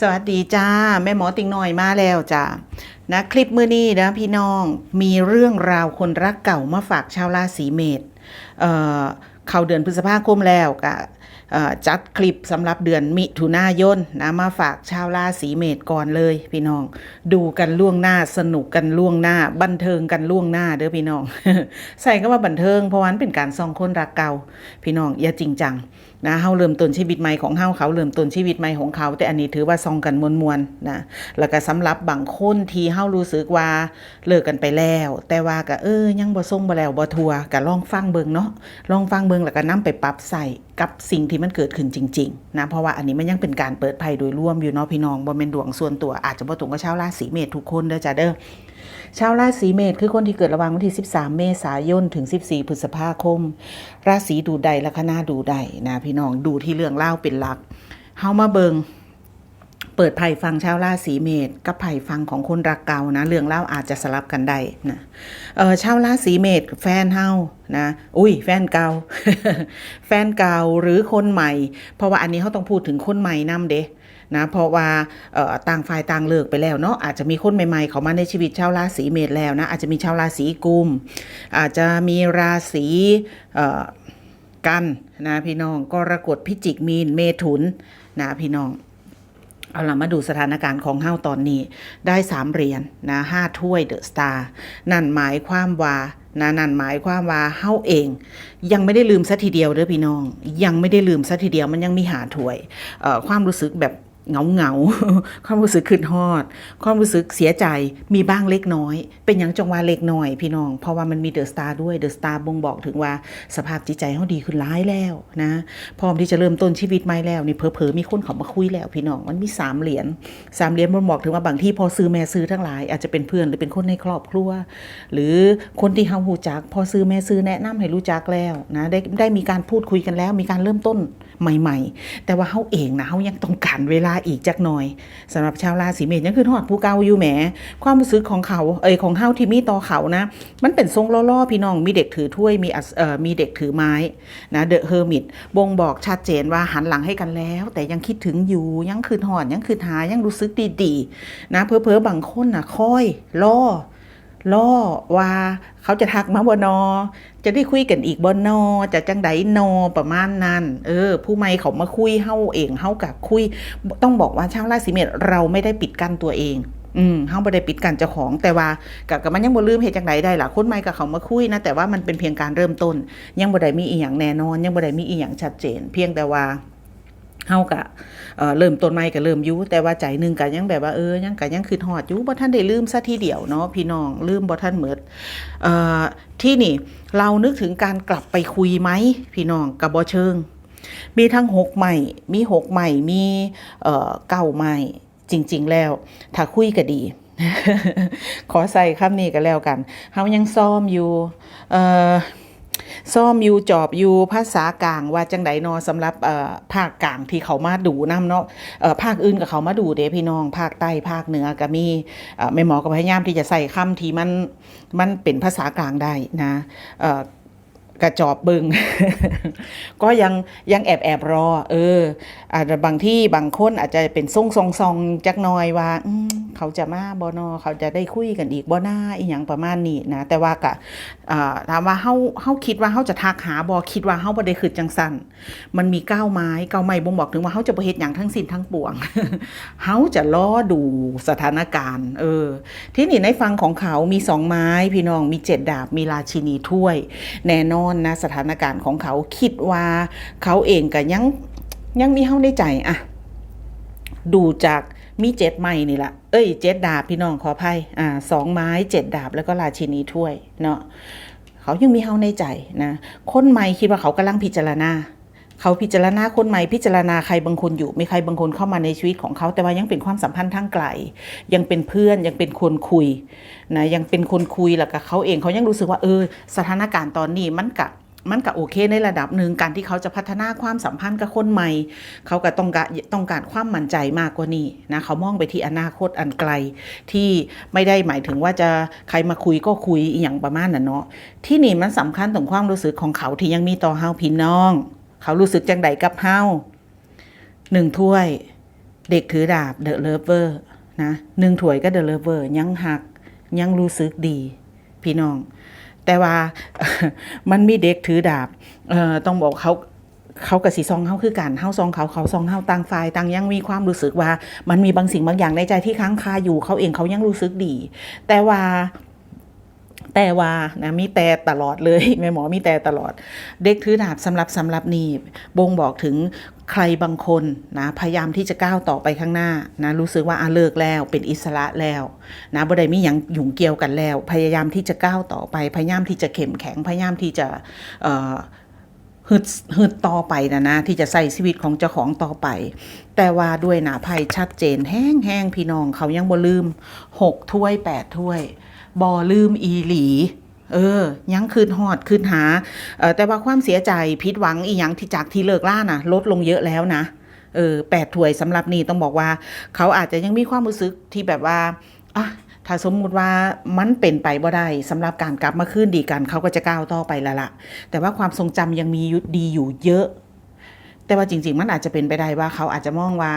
สวัสดีจ้า แม่หมอติงหน่อยมาแล้วจ้านะคลิปมือนี้นะพี่น้องมีเรื่องราวคนรักเก่ามาฝากชาวราศีเมษเอ่อเขาเดือนพฤษภาคมแล้วกะ จัดคลิปสำหรับเดือนมิถุนายนนะมาฝากชาวราศีเมษก่อนเลย พี่น้อง ดูกันล่วงหน้าสนุกกันล่วงหน้า บันเทิงกันล่วงหน้าเด้อพี่น้อง ใส่ก็ว่าบันเทิงเพราะวันเป็นการส่องคนรักเก่า พี่น้องอย่าจริงจังนะเฮาเริ่มต้นชีวิตใหม่ของเฮาเขาเริ่มต้นชีวิตใหม่ของเขา แต่อันนี้ถือว่าซองกันมวลๆนะแล้วก็สำหรับบางคนที่เฮารู้สึกว่าเลิกกันไปแล้ว แต่ว่าก็เออยังบ่ทรงบ่แล้วบ่ทัวก็ลองฟังเบิ่งเนาะลองฟังเบิ่งแล้วก็นํไปปรับใส่ กับสิ่งที่มันเกิดขึ้นจริงๆนะเพราะว่าอันนี้มันยังเป็นการเปิดภัยโดยรวมอยู่เนาะพี่น้องบ่เป็นดวงส่วนตัวอาจจะบ่ตรงกับชาวราศีเมษทุกคนเด้อจ้าเด้อชาวราศีเมษคือคนที่เกิดระหว่างวันที่ 13 เมษายนถึง 14 พฤษภาคม ราศีดูใดลัคนาดูใดนะพี่น้องดูที่เรื่องเล่าเป็นหลักเฮามาเบิง เปิดไผ่ฟังชาวราศีเมษกับไผ่ฟังของคนรักเก่านะ เรื่องเล่าอาจจะสลับกันได้นะเออชาวราศีเมษแฟนเฮานะอุ้ยแฟนเก่าแฟนเก่าหรือคนใหม่ เพราะว่าอันนี้เขาต้องพูดถึงคนใหม่นำเด้นะเพราะว่าต่างฝ่ายต่างเลิกไปแล้วเนาะอาจจะมีคนใหม่ๆ เขามาในชีวิตชาวราศีเมษแล้วนะอาจจะมีชาวราศีกุม อาจจะมีราศีกันนะพี่น้องกรกฎพิจิกมีนเมถุนนะพี่น้อง เอาล่ะมาดูสถานการณ์ของเฮาตอนนี้ ได้สามเหรียญนะห้าถ้วยเดอะสตาร์นั่นหมายความว่านะนั่นหมายความว่าเฮาเอง ยังไม่ได้ลืมซะทีเดียวเด้อพี่น้อง ยังไม่ได้ลืมซะทีเดียวมันยังมีหาถ้วยความรู้สึกแบบ เหงาเหงาๆความรู้สึกขึ้นฮอด ความรู้สึกเสียใจมีบ้างเล็กน้อย เป็นอย่างจังหวะเล็กน้อยพี่น้อง เพราะว่ามันมีเดอะสตาร์ด้วยเดอะสตาร์บ่งบอกถึงว่าสภาพจิตใจเขาดีขึ้นร้ายแล้วนะพร้อมที่จะเริ่มต้นชีวิตใหม่แล้วนี่เผลอๆมีคนเขามาคุยแล้วพี่น้องมันมีสามเหรียญสามเหรียญบ่งบอกถึงว่าบางที่พอซื้อแม่ซื้อทั้งหลายอาจจะเป็นเพื่อนหรือเป็นคนในครอบครัว หรือคนที่เฮาหูจัก พอซื้อแม่ซื้อแนะนำให้รู้จักแล้วนะได้ได้มีการพูดคุยกันแล้ว มีการเริ่มต้นใหม่ ๆ แต่ว่าเฮาเองนะเฮายังต้องการเวลาอีกจักหน่อยสำหรับชาวราศีเมษยังคือทอดผู้เก่าอยู่แหม ความรู้สึกของเขาเอยของเฮาที่มีต่อเขานะ มันเป็นทรงล่อๆพี่น้องมีเด็กถือถ้วยมีเอ่อมีเด็กถือไม้นะเดอะเฮอร์มิตบ่งบอกชัดเจนว่าหันหลังให้กันแล้ว แต่ยังคิดถึงอยู่ยังคืนหอนยังคืนหายังรู้สึกดีๆนะเพอเพอๆบางคนน่ะคอยล่อล่อว่าเขาจะทักมาบนอ จะได้คุยกันอีกบนอจะจังไดนอประมาณนั้น เออ ผู้ไม่เขามาคุยเฮาเองเฮากับคุย ต้องบอกว่าชาวราศีเมษเราไม่ได้ปิดกั้นตัวเองอืมเฮาบ่ได้ปิดกั้นเจ้าของแต่ว่ากับกับมันยังบ่ลืมเหตุจังไดได้ล่ะคนใหม่กับเขามาคุยนะแต่ว่ามันเป็นเพียงการเริ่มต้น ยังบ่ได้มีอีหยังแน่นอน ยังบ่ได้มีอีหยังชัดเจน เพียงแต่ว่า เฮากะเเริ่มต้นใหม่ก็เริ่มยู่แต่ว่าใจหนึงก็ยังแบบว่าเออยังก็ยังคือฮอดอยู่บ่ทันได้ลืมซะทีเดียวเนาะพี่น้องลืมบ่ทันเหมดเอ่อที่นี่เรานึกถึงการกลับไปคุยไหมพี่น้องก็บ่เชิง มีทั้งหกใหม่ มีหกใหม่ มีเอ่อเก้าใหม่จริง ๆ แล้ว ถ้าคุยก็ดี ขอใส่คำนี้ก็แล้วกันเฮายังซ้อมอยู่เอ่อ ซ่อมอยู่จอบอยู่ภาษากลางว่าจังไดนอสำหรับอ่อภาคกลางที่เขามาดูนํเนาะอ่อภาคอื่นกับเขามาดูเด้พี่น้อง ภาคใต้ภาคเหนือก็มีอ่อแม่หมอก็พยายามที่จะใส่คำที่มันมันเป็นภาษากลางได้นะอ่อ กระจอบเบิงก็ยังยังแอบแอบรอ เออ อาจจะบางที่บางคนอาจจะเป็นทรงซองซองจักน่อยว่าเขาจะมาบอนอเขาจะได้คุยกันอีกบ่หน้าอีหยังประมาณนี้นะ แต่ว่ากะอ่าถามว่าเฮาเฮาคิดว่าเฮาจะทักหาบ่คิดว่าเฮาบ่ได้คิดจังซั่นมันมีก้าวไม้ก้าวไม้บ่งบอกถึงว่าเฮาจะบ่เฮ็ดหยังทั้งสิ้นทั้งปวงเฮาจะรอดูสถานการณ์ เออ ที่นี่ในฟังของเขามีสองไม้พี่น้องมีเจ็ดดาบมีราชินีถ้วย แน่นอนนะสถานการณ์ของเขาคิดว่าเขาเองก็ยังยังมีเฮาในใจอะดูจากมีเจ็ดไม้นี่ละเอ้ยเจ็ดดาบพี่น้องขออภัยอ่าสองไม้เจ็ดดาบแล้วก็ราชินีถ้วยเนาะเขายังมีเฮาในใจนะคนใหม่คิดว่าเขากำลังพิจารณา เขาพิจารณาคนใหม่พิจารณาใครบางคนอยู่มีใครบางคนเข้ามาในชีวิตของเขา แต่ว่ายังเป็นความสัมพันธ์ทางไกล ยังเป็นเพื่อนยังเป็นคนคุยนะยังเป็นคนคุยแล้วก็เขาเองเขายังรู้สึกว่าเออสถานการณ์ตอนนี้มันกะมันก็โอเคในระดับหนึ่งการที่เขาจะพัฒนาความสัมพันธ์กับคนใหม่ เขาก็ต้องการต้องการความมั่นใจมากกว่านี้นะเขามองไปที่อนาคตอันไกล ที่ไม่ได้หมายถึงว่าจะใครมาคุยก็คุยอย่างประมาณนั้นเนาะที่นี่มันสำคัญถึงความรู้สึกของเขาที่ยังมีต่อเฮาพี่น้อง เขารู้สึกจังใดกับเฮาหนึ่งถ้วย เด็กถือดาบเดอะเลเวอร์นะหนึ่งถ้วยก็เดอะเลเวอร์ยังหักยังรู้สึกดี พี่น้อง แต่ว่ามันมีเด็กถือดาบเอ่อต้องบอกเขาเขากับสีซองเขาคือกันเฮาซองเขาเขาซองเฮาต่างฝ่ายต่างยังมีความรู้สึกว่า มันมีบางสิ่งบางอย่างในใจที่ค้างคาอยู่เขาเองเขายังรู้สึกดี แต่ว่า แต่ว่านะมีแต่ตลอดเลยแม่หมอมีแต่ตลอด เด็กถือดาบสำหรับสำหรับนี่บ่งบอกถึงใครบางคนนะพยายามที่จะก้าวต่อไปข้างหน้านะรู้สึกว่าอาเลิกแล้วเป็นอิสระแล้วนะบ่ได้มีหยังหยุ่งเกี่ยวกันแล้ว พยายามที่จะก้าวต่อไป พยายามที่จะเข้มแข็งพยายามที่จะเอ่อฮึดฮึดต่อไปนะนะที่จะใส่ชีวิตของเจ้าของต่อไป แต่ว่าด้วยหนาภัยชัดเจนแห้งแห้งพี่น้องเขายังบ่ลืมหกถ้วยแปดถ้วย บ่ลืมอีหลี เออ ยังคืนหอดคืนหาออแต่ว่าความเสียใจผิดหวังอีหยังที่จากที่เลิกล่าน่ะ ลดลงเยอะแล้วนะ เออแปดถ้วยสำหรับนี่ต้องบอกว่า เขาอาจจะยังมีความรู้สึกที่แบบว่าอะถ้าสมมุติว่ามันเป็นไปบ่ได้สำหรับการกลับมาคืนดีกันเขาก็จะก้าวต่อไปล้วล่ะแต่ว่าความทรงจำยังมียู่ดีอยู่เยอะ แต่ว่าจริง ๆ มันอาจจะเป็นไปได้ว่าเขาอาจจะมองว่า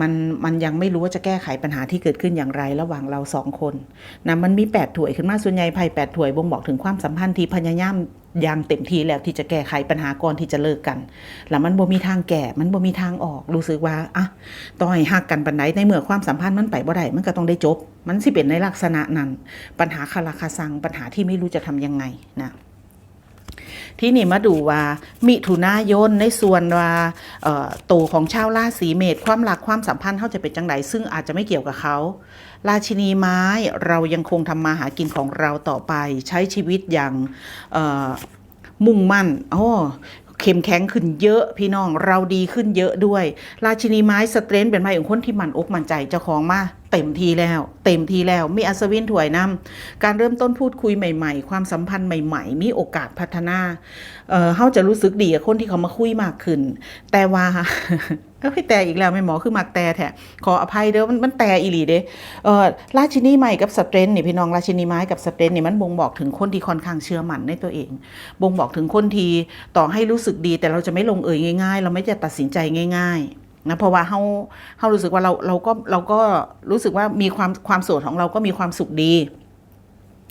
มันมันยังไม่รู้ว่าจะแก้ไขปัญหาที่เกิดขึ้นอย่างไรระหว่างเราสองคนนะมันมีแปดถ้วยขึ้นมาส่วนใหญ่ไพ่แปดถ้วยบ่งบอกถึงความสัมพันธ์ที่พยายามอย่างเต็มที่แล้วที่จะแก้ไขปัญหาก่อนที่จะเลิกกัน แล้วมันบ่มีทางแก้มันบ่มีทางออกรู้สึกว่าอะต่อให้หักกันปันไดในเมื่อความสัมพันธ์มันไปบ่ได้มันก็ต้องได้จบ มันสิเป็นในลักษณะนั้น ปัญหาคาราคาซังปัญหาที่ไม่รู้จะทำยังไงนะ ที่นี่มาดูว่ามิถุนายนในส่วนว่าตัวของชาวราศีเมษความรักความสัมพันธ์เขาจะเป็นจังไดซึ่งอาจจะไม่เกี่ยวกับเขาราชินีไม้เรายังคงทำมาหากินของเราต่อไป ใช้ชีวิตอย่างมุ่งมั่นโอ้เข้มแข็งขึ้นเยอะพี่น้องเราดีขึ้นเยอะด้วย ราชินีไม้สเตรนท์เป็นไม้ของคนที่มันอกมันใจเจ้าของมา เต็มทีแล้ว เต็มทีแล้วมีอัศวินถวยนำการเริ่มต้นพูดคุยใหม่ ๆ ความสัมพันธ์ใหม่ ๆ มีโอกาสพัฒนาเออเขาจะรู้สึกดีกับคนที่เขามาคุยมากขึ้น แต่ว่าก็พี่แต่อีกแล้วไม่หมอคือมักแต่แท้ขออภัยเด้อมันมันแต่อีหลีเด้เออราชินีใหม่กับสเตรนนี่พี่น้องราชินีไม้กับสเตรนนี่มันบ่งบอกถึงคนที่ค่อนข้างเชื่อมั่นในตัวเอง บ่งบอกถึงคนที่ต่อให้รู้สึกดี แต่เราจะไม่ลงเอยง่าย ๆ เราไม่จะตัดสินใจง่าย ๆ นะเพราะว่าเขาเขารู้สึกว่าเราเราก็เราก็รู้สึกว่ามีความความโสดของเราก็มีความสุขดี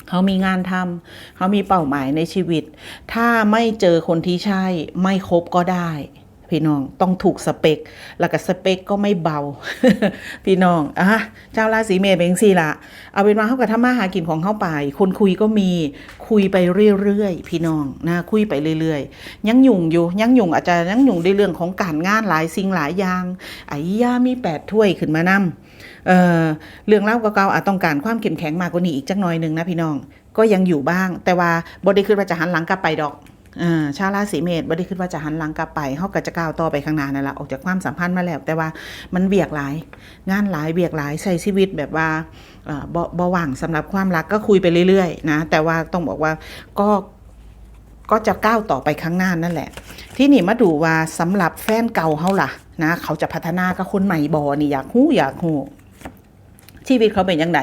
เขามีงานทำเขามีเป้าหมายในชีวิต ถ้าไม่เจอคนที่ใช่ไม่คบก็ได้ พี่น้องต้องถูกสเปคแล้วก็สเปคก็ไม่เบา พี่น้องอะเจ้าราศีเมษเป็นสี่ละเอาเป็นว่าเขากับทำมาหากินของเขาไป คนคุยก็มีคุยไปเรื่อยๆพี่น้องนะคุยไปเรื่อยๆ ยังยุ่งอยู่ยังยุ่งอาจจะยังยุ่งในเรื่องของการงานหลายสิ่งหลายอย่างไอ้ย่ามีแปดถ้วยขึ้นมานำเอ่อเรื่องเล่าเก่าๆอาจต้องการความเข้มแข็งมากกว่านี้อีกจักหน่อยหนึ่งนะพี่น้องก็ยังอยู่บ้าง แต่ว่าบไดีขึ้นว่าจะหันหลังกลับไปดอก ชาวราศีเมษบไดีขึ้นว่าจะหันหลังกลับไปเขาก็จะก้าวต่อไปข้างหน้านั่นแหละออกจากความสัมพันธ์มาแล้ว แต่ว่ามันเบียกหลาย งานหลายเบียกหลายใช้ชีวิตแบบว่าเอ่บ่บ่ว่างสำหรับความรักก็คุยไปเรื่อยๆนะแต่ว่าต้องบอกว่าก็ก็จะก้าวต่อไปข้างหน้านั่นแหละ ที่นี่มาดูว่าสำหรับแฟนเก่าเขาล่ะนะ เขาจะพัฒนากับคนใหม่บอนี่อยากหู้อยากหู้ ชีวิตเขาเป็นยังไง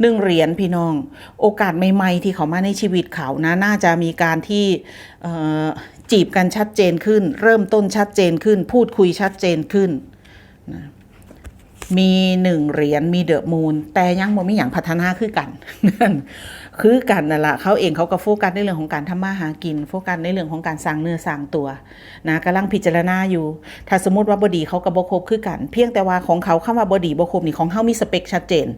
หนึ่งเหรียญพี่น้อง โอกาสใหม่ๆที่เขามาในชีวิตเขานะน่าจะมีการที่จีบกันชัดเจนขึ้น เริ่มต้นชัดเจนขึ้น พูดคุยชัดเจนขึ้นนะ มีหนึ่งเหรียญมีเดอะมูนแต่ยังบ่มีอย่างพัฒนาคือกัน คือกันนั่นแหละเขาเองเขาก็โฟกัสในเรื่องของการทำมาหากิน โฟกัสในเรื่องของการสร้างเนื้อสร้างตัวนะกำลังพิจารณาอยู่ ถ้าสมมติว่าบดีเขากับบคบคือกัน เพียงแต่ว่าของเขาคำว่าบดีบคบนี่ของเขามีสเปคชัดเจน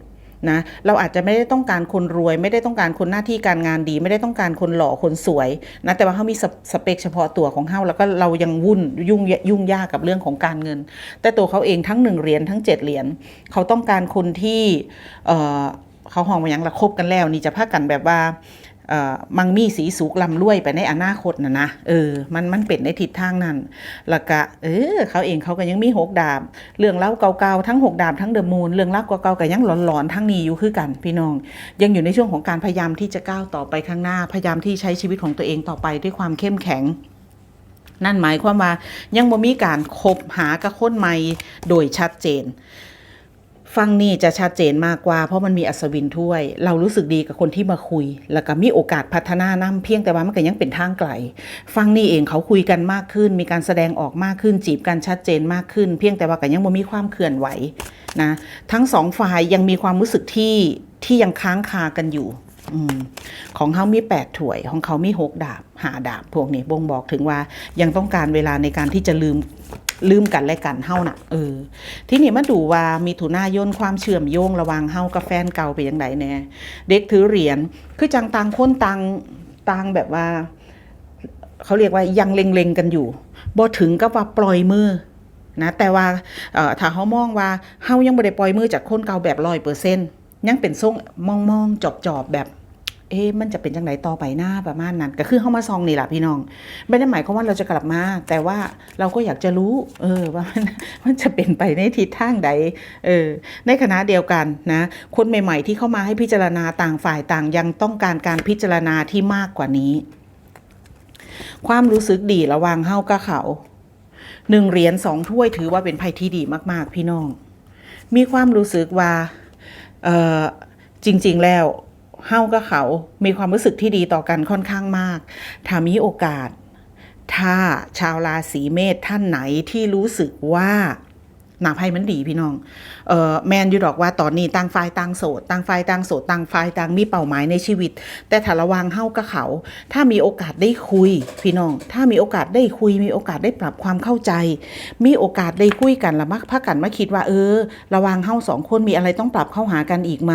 นะเราอาจจะไม่ได้ต้องการคนรวย ไม่ได้ต้องการคนหน้าที่การงานดี ไม่ได้ต้องการคนหล่อคนสวยนะแต่ว่าเขามีสสเปคเฉพาะตัวของเขาแล้วก็เรายังวุ่นยุ่งยุ่งยากกับเรื่องของการเงิน แต่ตัวเขาเองทั้งหนึ่งเหรียญทั้งเจ็ดเหรียญเขาต้องการคนที่เเขาห้องมายังละคบกันแล้ว นี่จะพากันแบบว่า มังมีสีสุกลำรวยไปในอนาคตนะนะเออมันมันเป็นในทิศทางนั้นแล้วก็เออเขาเองเขาก็ยังมีหกดาบ เรื่องเล่าเก่าๆทั้งหกดาบทั้งเดอะมูนเรื่องเล่าเก่าๆก็ยังหลอนๆทั้งนี้อยู่คือกันพี่น้อง ยังอยู่ในช่วงของการพยายามที่จะก้าวต่อไปข้างหน้าพยายามที่ใช้ชีวิตของตัวเองต่อไปด้วยความเข้มแข็งนั่นหมายความว่ายังบ่มีการคบหากับคนใหม่โดยชัดเจน ฟังนี่จะชัดเจนมากกว่า เพราะมันมีอัศวินถ้วย เรารู้สึกดีกับคนที่มาคุย แล้วก็มีโอกาสพัฒนานํเพียงแต่ว่ามันก็ยังเป็นทางไกลฟังนี่เองเขาคุยกันมากขึ้น มีการแสดงออกมากขึ้น จีบกันชัดเจนมากขึ้น เพียงแต่ว่าก็ยังบ่มีความเคลื่อนไหวนะทั้งสองฝ่ายยังมีความรู้สึกที่ที่ยังค้างคากันอยู่อของเขามี8ถ้วย ของเขามี6ดาบหาดาบพวกนี้บ่งบอกถึงว่ายังต้องการเวลาในการที่จะลืม ลืมกันและกันเฮาน่ะเออที่นี่มาดูว่ามีถุนายนความเชื่อมโยงระหว่างเฮากับแฟนเก่าไปยังไงแน่เด็กถือเหรียญคือจังต่างคนต่างต่างแบบว่า เขาเรียกว่ายังเล็งๆกันอยู่บ่ถึงกับว่าปล่อยมือนะแต่ว่าถ้าเขามองว่าเฮายังบ่ได้ปล่อยมือจากคนเก่าแบบร้อยเปอร์เซ็นต์ยังเป็นทรงมองๆจอบๆแบบ เอ๊ะมันจะเป็นจังไหนต่อไปหน้าประมาณนั้น ก็คือเข้ามาซองนี่แหละพี่น้อง ไม่ได้หมายความว่าเราจะกลับมา แต่ว่าเราก็อยากจะรู้ เออว่ามันมันจะเป็นไปในทิศทางใดเออในขณะเดียวกันนะ คนใหม่ ๆ ที่เข้ามาให้พิจารณาต่างฝ่ายต่างยังต้องการการพิจารณาที่มากกว่านี้ ความรู้สึกดีระหว่างเฮากับเขาหนึ่งเหรียญสองถ้วยถือว่าเป็นไพ่ที่ดีมากๆ พี่น้อง มีความรู้สึกว่าเออจริง ๆ แล้ว เฮากับเขา มีความรู้สึกที่ดีต่อกันค่อนข้างมาก ถ้ามีโอกาส ถ้าชาวราศีเมษท่านไหนที่รู้สึกว่า หนาไพ่มันดีพี่น้องเออแมนอยู่ดอกว่าตอนนี้ต่างฝ่ายต่างโสดต่างฝ่ายต่างโสดต่างฝ่ายต่างมีเป้าหมายในชีวิต แต่ถ้าระวังเฮ้ากับเขา ถ้ามีโอกาสได้คุย พี่น้อง ถ้ามีโอกาสได้คุย มีโอกาสได้ปรับความเข้าใจ มีโอกาสได้คุยกันละมักพักกันมาคิดว่าเออ ระวังเฮ้าสองคนมีอะไรต้องปรับเข้าหากันอีกไหม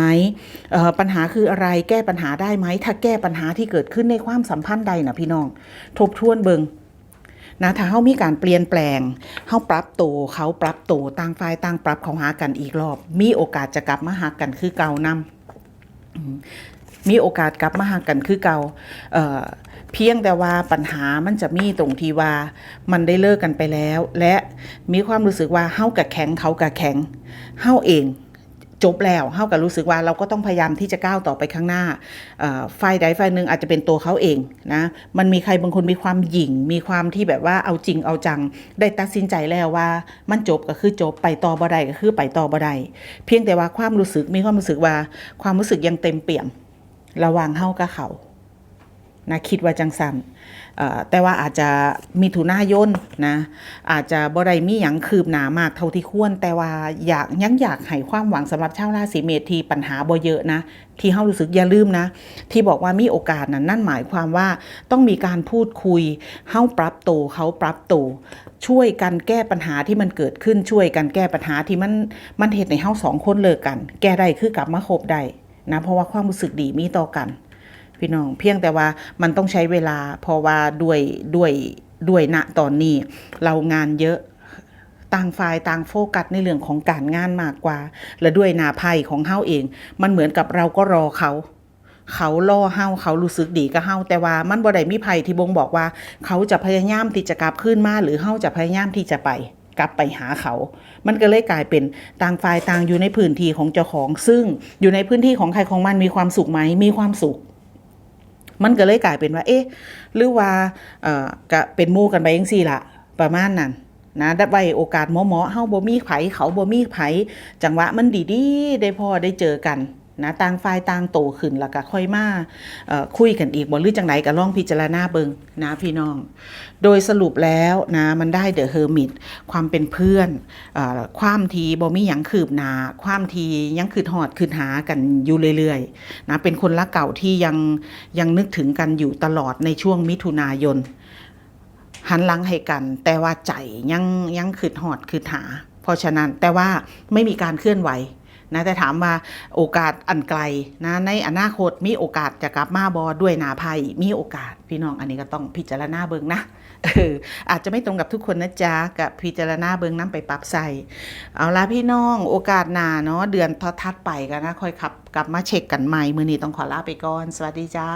เอ่อปัญหาคืออะไรแก้ปัญหาได้ไหมถ้าแก้ปัญหาที่เกิดขึ้นในความสัมพันธ์ใดนะพี่น้อง ทบทวนเบิง นะถ้าเฮามีการเปลี่ยนแปลงเฮาปรับตัวเขาปรับตัวต่างฝ่ายต่างปรับเขาหากันอีกรอบ มีโอกาสจะกลับมาหากันคือเก่านำมีโอกาสกลับมาหากันคือเก่าเออเพียงแต่ว่าปัญหามันจะมีตรงที่ว่ามันได้เลิกกันไปแล้ว และมีความรู้สึกว่าเฮากับแข็งเขากับแข็งเฮาเอง จบแล้วเท่ากับรู้สึกว่าเราก็ต้องพยายามที่จะก้าวต่อไปข้างหน้าฝ่ายใดฝ่ายหนึ่งอาจจะเป็นตัวเขาเองนะมันมีใครบางคนมีความหยิ่ง มีความที่แบบว่าเอาจริงเอาจัง ได้ตัดสินใจแล้วว่า มันจบก็คือจบไปต่อบ่ได้ก็คือไปต่อบ่ได้เพียงแต่ว่าความรู้สึกมีความรู้สึกว่า ความรู้สึกยังเต็มเปี่ยม ระหว่างเท่ากับเขา นะคิดว่าจังสันแต่ว่าอาจจะมีถุนายนนะอาจจะบ่ได้มีหยังคืบหนามากเท่าที่ควร แต่ว่าอยากยังอยากให้ความหวังสำหรับชาวราศีเมษที่ปัญหาบ่เยอะนะ ที่เฮารู้สึกอย่าลืมนะ ที่บอกว่ามีโอกาสนั้นนั่นหมายความว่าต้องมีการพูดคุยเฮาปรับตัวเขาปรับตัวช่วยกันแก้ปัญหาที่มันเกิดขึ้นช่วยกันแก้ปัญหาที่มันมันเหตุในเฮาสองคนเลิกกัน แก้ได้คือกลับมาคบได้นะเพราะว่าความรู้สึกดีมีต่อกัน พี่น้องเพียงแต่ว่ามันต้องใช้เวลาเพราะว่าด้วยด้วยด้วยณตอนนี้ เรางานเยอะต่างฝ่ายต่างโฟกัสในเรื่องของการงานมากกว่า และด้วยนาภัยของเฮาเอง มันเหมือนกับเราก็รอเขา เขาล่อเฮาเขารู้สึกดีกับเฮาแต่ว่ามันบ่ได้มีภัยที่บ่งบอกว่า เขาจะพยายามที่จะกลับขึ้นมาหรือเฮาจะพยายามที่จะไปกลับไปหาเขา มันก็เลยกลายเป็นต่างฝ่ายต่างอยู่ในพื้นที่ของเจ้าของ ซึ่งอยู่ในพื้นที่ของใครของมันมีความสุขไหมมีความสุข มันก็เลยกลายเป็นว่า เอ๊ะ หรือว่าเอ่อก็เป็นมู่กันไปยังสี่ละประมาณนั้นนะได้ไว้โอกาสหมาะๆเฮาบ่มีไผเขาบ่มีไผจังหวะมันดีๆ ได้พอได้เจอกัน นะต่างฝ่ายต่างโตขึ้นแล้วก็ค่อยมาคุยกันอีกบ่หรือจังไดก็ลองพิจารณาเบิงนะพี่น้อง โดยสรุปแล้วนะมันได้เดอะเฮอร์มิตความเป็นเพื่อนอความทีบ่มีหยังคืบหนาความทียังคืดหอดคืดหากันอยู่เรื่อยๆนะเป็นคนรักเก่าที่ยังยังนึกถึงกันอยู่ตลอดในช่วงมิถุนายนหันหลังให้กัน แต่ว่าใจยังยังคืดหอดคืดหา เพราะฉะนั้นแต่ว่าไม่มีการเคลื่อนไหว นะแต่ถามว่าโอกาสอันไกลนะในอนาคตมีโอกาสจะกลับมาบอด้วยนาภัยมีโอกาสพี่น้องอันนี้ก็ต้องพิจารณาเบิงนะเอออาจจะไม่ตรงกับทุกคนนะจ๊ะกับพิจารณาเบิงน้ำไปปรับใส่เอาละพี่น้องโอกาสหนาเนาะเดือนทัดไปกันนะค่อยขับกลับมาเช็คกันใหม่มือนี้ต้องขอลาไปก่อน สวัสดีจ้า